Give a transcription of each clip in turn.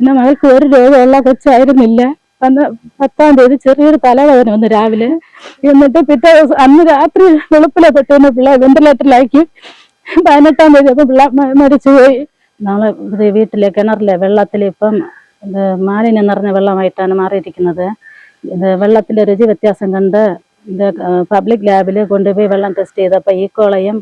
പിന്നെ മകൾക്ക് ഒരു രോഗമുള്ള കൊച്ചായിരുന്നില്ല. അന്ന് പത്താം തീയതി ചെറിയൊരു തലവേദന വന്നു രാവിലെ. എന്നിട്ട് പിറ്റേ ദിവസം അന്ന് രാത്രി വെളുപ്പിലെ പെട്ടെന്ന് പിള്ള വെന്റിലേറ്ററിലാക്കി പതിനെട്ടാം തീയതി അപ്പൊ മരിച്ചു പോയി ഇത് വീട്ടിലെ കിണറിലെ വെള്ളത്തിൽ ഇപ്പം ഇത് മാലിന്യം നിറഞ്ഞ വെള്ളമായിട്ടാണ് മാറിയിരിക്കുന്നത്. ഇത് വെള്ളത്തിന്റെ രുചി വ്യത്യാസം കണ്ട് ഇത് പബ്ലിക് ലാബിൽ കൊണ്ടുപോയി വെള്ളം ടെസ്റ്റ് ചെയ്തപ്പോൾ ഈക്കോളയും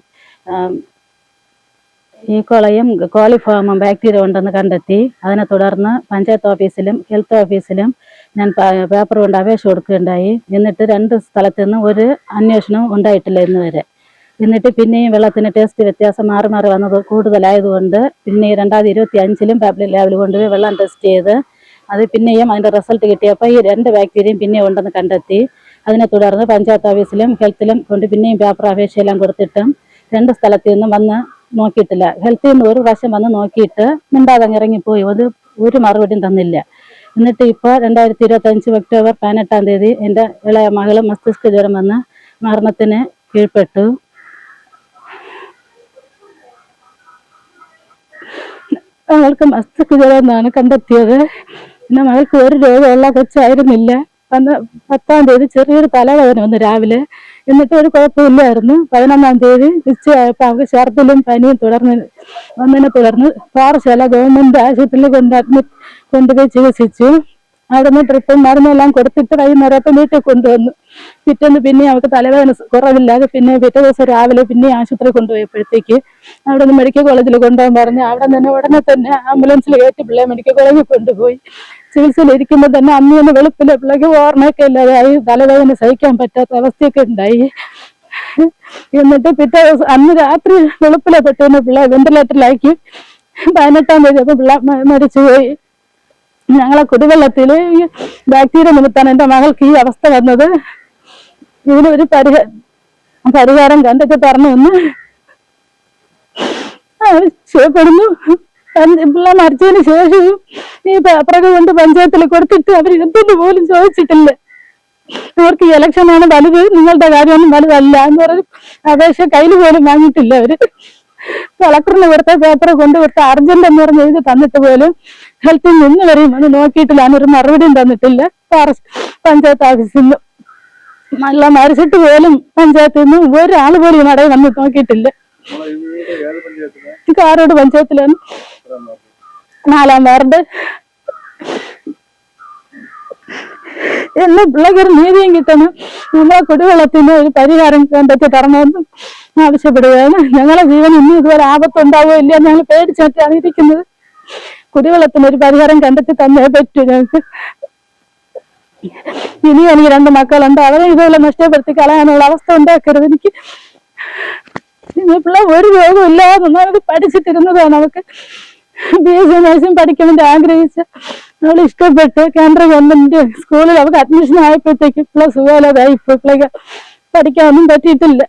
ഈക്കോളയും കോളിഫോമും ബാക്ടീരിയ ഉണ്ടെന്ന് കണ്ടെത്തി. അതിനെ തുടർന്ന് പഞ്ചായത്ത് ഓഫീസിലും ഹെൽത്ത് ഓഫീസിലും ഞാൻ പേപ്പർ കൊണ്ട് അപേക്ഷ കൊടുക്കുകയുണ്ടായി. എന്നിട്ട് രണ്ട് സ്ഥലത്തു നിന്നും ഒരു അന്വേഷണവും ഉണ്ടായിട്ടില്ല ഇന്ന് വരെ. എന്നിട്ട് പിന്നെയും വെള്ളത്തിന് ടേസ്റ്റ് വ്യത്യാസം മാറി മാറി വന്നത് കൂടുതലായതുകൊണ്ട് പിന്നെ രണ്ടായിരത്തി ഇരുപത്തി അഞ്ചിലും പബ്ലിക് ലാബിൽ കൊണ്ടുപോയി വെള്ളം ടെസ്റ്റ് ചെയ്ത് അത് പിന്നെയും അതിന്റെ റിസൾട്ട് കിട്ടിയപ്പോൾ ഈ രണ്ട് ബാക്ടീരിയയും പിന്നെയും ഉണ്ടെന്ന് കണ്ടെത്തി. അതിനെ തുടർന്ന് പഞ്ചായത്ത് ഓഫീസിലും ഹെൽത്തിലും കൊണ്ട് പിന്നെയും പേപ്പർ അപേക്ഷയെല്ലാം കൊടുത്തിട്ടും രണ്ട് സ്ഥലത്തു നിന്നും വന്ന് നോക്കിയിട്ടില്ല. ഹെൽത്തിൽ നിന്ന് ഒരു പ്രാവശ്യം വന്ന് നോക്കിയിട്ട് മിണ്ടാതെ ഇറങ്ങിപ്പോയി. അത് ഒരു മറുപടിയും തന്നില്ല. എന്നിട്ട് ഇപ്പോൾ രണ്ടായിരത്തി ഇരുപത്തി അഞ്ച് ഒക്ടോബർ പതിനെട്ടാം തീയതി എന്റെ ഇളയ മകൾ മസ്തിഷ്ക ജ്വരം വന്ന് മരണത്തിന് കീഴ്പ്പെട്ടു. അവൾക്ക് മസ്തിഷ്ക ജ്വരം എന്നാണ് കണ്ടെത്തിയത്. പിന്നെ മകൾക്ക് ഒരു രോഗമുള്ള കൊച്ചായിരുന്നില്ല. അന്ന് പത്താം തീയതി ചെറിയൊരു തലവേദന വന്നു രാവിലെ. എന്നിട്ട് ഒരു കുഴപ്പമില്ലായിരുന്നു. പതിനൊന്നാം തീയതി നിശ്ചയമായപ്പോൾ അവർക്ക് ഛർദിലും പനിയും തുടർന്ന് വന്നതിനെ തുടർന്ന് പാറശാല ഗവൺമെന്റ് ആശുപത്രിയിൽ കൊണ്ട് അഡ്മിറ്റ് കൊണ്ടുപോയി ചികിത്സിച്ചു. അവിടെ നിന്ന് ട്രിപ്പും മരുന്നെല്ലാം കൊടുത്തിട്ട് വൈകുന്നേരത്തെ വീട്ടിൽ കൊണ്ടുവന്നു. പിറ്റേന്ന് പിന്നെ അവൾക്ക് തലവേദന കുറവില്ലാതെ പിന്നെ പിറ്റേ ദിവസം രാവിലെ പിന്നെ ആശുപത്രി കൊണ്ടുപോയപ്പോഴത്തേക്ക് അവിടെ നിന്ന് മെഡിക്കൽ കോളേജിൽ കൊണ്ടുപോകാൻ പറഞ്ഞു അവിടെ നിന്ന് ഉടനെ തന്നെ ആംബുലൻസിൽ കയറ്റി പിള്ളേ മെഡിക്കൽ കോളേജിൽ കൊണ്ടുപോയി. ചികിത്സയിൽ ഇരിക്കുമ്പോൾ തന്നെ അമ്മയൊന്ന് വെളുപ്പിലെ പിള്ളേക്ക് ഓർമ്മയൊക്കെ ഇല്ലാതായി. തലവേദന സഹിക്കാൻ പറ്റാത്ത അവസ്ഥയൊക്കെ ഉണ്ടായി. എന്നിട്ട് പിറ്റേ ദിവസം അന്ന് രാത്രി വെളുപ്പിലെ പെട്ടെന്ന് പിള്ളേ വെന്റിലേറ്ററിലാക്കി പതിനെട്ടാം തീയതി അപ്പൊ പിള്ള മരിച്ചുപോയി. ഞങ്ങളെ കുടിവെള്ളത്തിൽ ഈ ബാക്ടീരിയ നിമിത്താണ് എന്റെ മകൾക്ക് ഈ അവസ്ഥ വന്നത്. ഇതിനൊരു പരിഹാരം പരിഹ പരിഹാരം കണ്ടൊക്കെ തരണമെന്ന് ആവശ്യപ്പെടുന്നു ചെയ്യപ്പെടുന്നു പിള്ള മരിച്ചതിന് ശേഷവും ഈ പേപ്പറൊക്കെ കൊണ്ട് പഞ്ചായത്തിൽ കൊടുത്തിട്ട് അവർ എന്തൊന്നു പോലും ചോദിച്ചിട്ടില്ല. അവർക്ക് ഇലക്ഷനാണ് വലുത് നിങ്ങളുടെ കാര്യമൊന്നും വലുതല്ല എന്ന് പറഞ്ഞ് അപേക്ഷ കയ്യിൽ പോലും വാങ്ങിയിട്ടില്ല അവർ. കളക്ടറിന് കൊടുത്ത പേപ്പർ കൊണ്ട് അർജന്റ് എന്ന് പറഞ്ഞ് എഴുതി തന്നിട്ട് പോലും ഹെൽത്തിൽ നിന്ന് വരെയും അത് നോക്കിയിട്ടില്ല അതിനൊരു മറുപടിയും തന്നിട്ടില്ല. ഫോറസ്റ്റ് പഞ്ചായത്ത് ഓഫീസിൽ നിന്ന് നല്ല മരിച്ചിട്ട് പോലും പഞ്ചായത്തിൽ നിന്ന് ഒരാൾ പോലും ഇവിടെ വന്ന് നോക്കിയിട്ടില്ല. ആരോട് കാരോട് പഞ്ചായത്തിലാണ്? നാലാം വാർഡ്. എന്ന് പിള്ളേക്കൊരു നീതിയും കിട്ടണം നമ്മളെ കുടിവെള്ളത്തിന് ഒരു പരിഹാരം കണ്ടെത്തി തരണമെന്നും ആവശ്യപ്പെടുകയാണ്. ഞങ്ങളെ ജീവൻ ഇന്നും ഇതുവരെ ആപത്തുണ്ടാവോ ഇല്ല ഞങ്ങൾ പേടിച്ചിട്ടാണ് ഇരിക്കുന്നത്. കുടിവെള്ളത്തിന് ഒരു പരിഹാരം കണ്ടെത്തി തന്നേ പറ്റൂ ഞങ്ങൾക്ക്. ഇനിയും എനിക്ക് രണ്ട് മക്കളുണ്ട്. അവരെ ഇതുപോലെ നഷ്ടപ്പെടുത്തി കളയാനുള്ള അവസ്ഥ ഉണ്ടാക്കരുത്. എനിക്ക് പിള്ളേർ ഒരു രോഗമില്ലാതെ നന്നായിട്ട് പഠിച്ചിട്ടിരുന്നതാണ് അവൾക്ക് ബി എസ് സി നഴ്സിംഗ് പഠിക്കണമെന്ന് ആഗ്രഹിച്ച് അവൾ ഇഷ്ടപ്പെട്ട് കേന്ദ്ര ഗവൺമെന്റ് സ്കൂളിൽ അവൾക്ക് അഡ്മിഷൻ ആയപ്പോഴത്തേക്ക് പിള്ളേർ സുഖമില്ലാതായി ഇപ്പോഴത്തേക്ക് പഠിക്കാനൊന്നും പറ്റിയിട്ടില്ല.